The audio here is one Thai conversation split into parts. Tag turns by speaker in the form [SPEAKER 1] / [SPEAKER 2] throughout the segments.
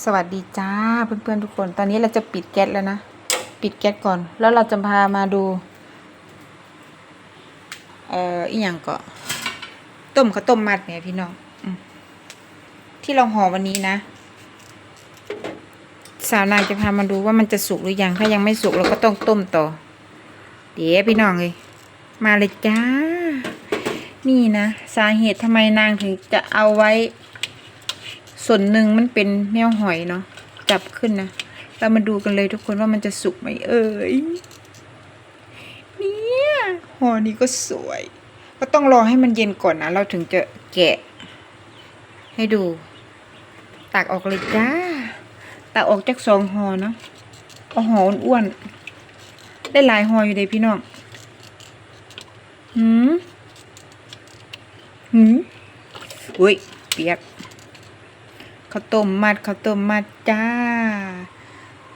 [SPEAKER 1] สวัสดีจ้าเพื่อนๆทุกคน ตอนนี้เราจะปิดแก๊สแล้วนะ ปิดแก๊สก่อน แล้วเราจะพามาดู เอ่ออีหยังก็ต้มข้าวต้มมัดเนี่ยพี่น้องอที่เราห่อวันนี้นะ สาวนายจะพามาดูว่ามันจะสุกหรือยัง ถ้ายังไม่สุกเราก็ต้องต้มต่อ เดี๋ยวพี่น้องเลย มาเลยจ้า นี่นะ สาเหตุทำไมนางถึงจะเอาไว้ ส่วนหนึ่งมันเป็นแนวหอยเนาะจับขึ้นนะเรามาดูกันเลยทุกคนว่ามันจะสุกไหมเอ่ยเนี่ยห่อนี้ก็สวย ก็ต้องรอให้มันเย็นก่อนนะ เราถึงจะแกะ ให้ดู ตักออกเลยจ้าตักออกจากสองห่อเนาะเอาห่ออ้วนๆได้หลายห่ออยู่เลยพี่น้องหืมหืมอุ้ยเปียก ข้าวต้มมัดข้าวต้มมัดจ้า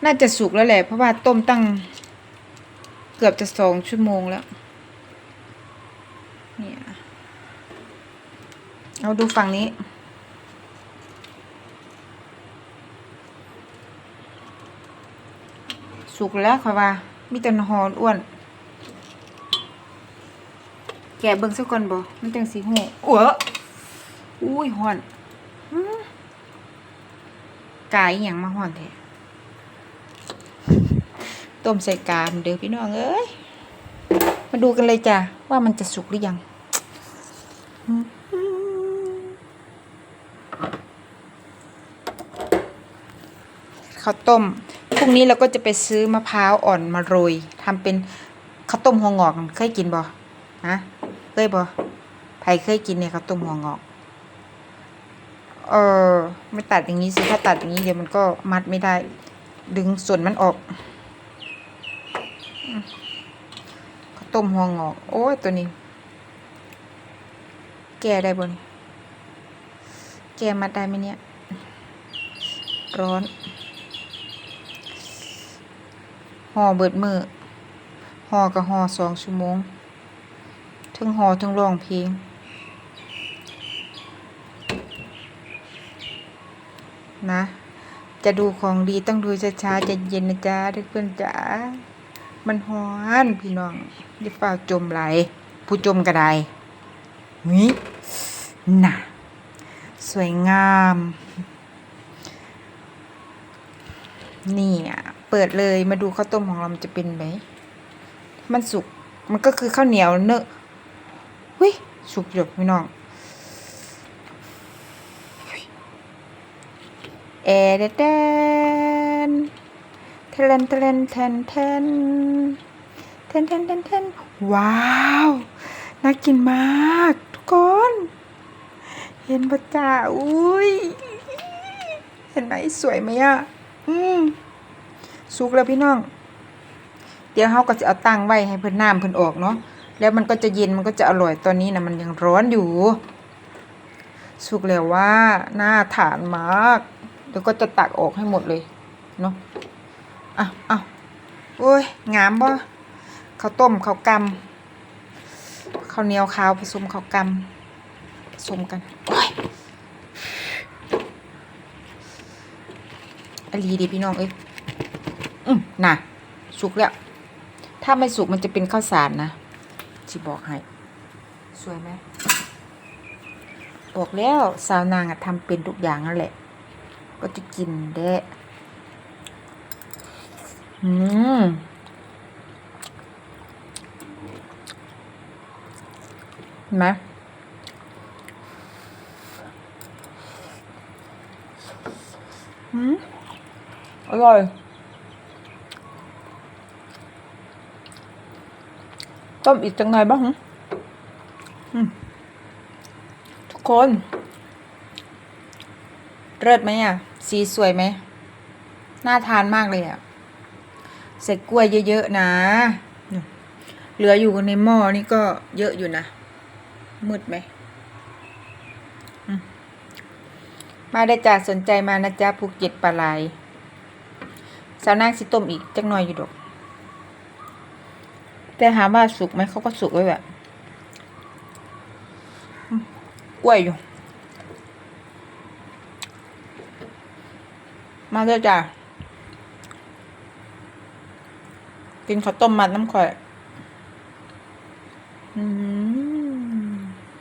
[SPEAKER 1] น่าจะสุกแล้วแหละ เพราะว่าต้มตั้ง เกือบจะสองชั่วโมงแล้ว เนี่ย เอาดูฝั่งนี้ สุกแล้วค่อยว่า มีแต่หอนอ้วน แกเบิ่งสักก่อนบ่มันจังสีหูอ้วอุ้ยหอน กายอย่างมาห่อนแท้ต้มใส่กามเด้อพี่น้องเอ้ย มาดูกันเลยจ้ะ ว่ามันจะสุกหรือยัง ข้าวต้ม พรุ่งนี้เราก็จะไปซื้อมะพร้าวอ่อนมาโรยทำเป็นข้าวต้มหัวงอก เคยกินบ่ฮะเคยบ่ใครเคยกินเนี่ยข้าวต้มหัวงอก เออไม่ตัดอย่างนี้สิถ้าตัดอย่างนี้เดี๋ยวมันก็มัดไม่ได้ ดึงส่วนมันออกข้าวต้มหัวงอก โอ้ยตัวนี้ แก้ได้บนแก้มัดได้ไหมเนี่ย ร้อนห่อเบิดมือห่อกับห่อสองชั่วโมงทั้งห่อทั้งร้องเพลง นะ จะดูของดีต้องดูช้าๆจะเย็นนะจ๊ะทุกเพื่อนจ๋ามันฮ้อนพี่น้องอย่าเฝ้าจมไหลผู้จมกระไดนี่น่ะ สวยงาม นี่อะ เปิดเลยมาดูข้าวต้มของเรามันจะเป็นไหม มันสุก มันก็คือข้าวเหนียวเนอะวิสุกหยกพี่น้อง เอเดเดนเทเลนเทเลนเทนเทนเทนเทนเทนเทนว้าว น่ากินมาก ทุกคน เห็นปะจ้าอุ้ย เห็นไหมสวยไหมอะ อืมสุกแล้วพี่น้อง เดี๋ยวเขาก็จะเอาตั้งไว้ให้เพิ่นน้ำเพิ่นออกเนาะ แล้วมันก็จะเย็นมันก็จะอร่อย ตอนนี้นะมันยังร้อนอยู่ สุกแล้วว่าน่าทานมาก เดี๋ยวก็จะตักออกให้หมดเลยเนาะอะอะโอ้ยงามบ่ข้าวต้มข้าวกำข้าวเหนียวขาวผสมข้าวกำผสมกันโอ้ยอลีดีพี่น้องเอ้ยอืมน่ะ สุกแล้ว ถ้าไม่สุกมันจะเป็นข้าวสารนะที่บอกให้ สวยไหมบอกแล้วสาวนางอะทำเป็นทุกอย่างนั่นแหละ ก็จะกินแดะอืมไหมอืมอร่อยต้มอีกจังไงบ้างอืมทุกคน เลิศไหมอะ สีสวยไหม น่าทานมากเลยอะใส่กล้วยเยอะๆนะ เหลืออยู่ในหม้อนี่ก็เยอะอยู่นะ มืดไหม มาได้จาสนใจมานะจ๊ะภูเก็ตปลาไหลสาวนางสิต้มอีกจักหน่อยอยู่ดอก แต่หาว่าสุกไหมเขาก็สุกไว้แบบกล้วยอยู่ มาเลยจ้ะกินข้าวต้มมัดน้ำข่อย อืม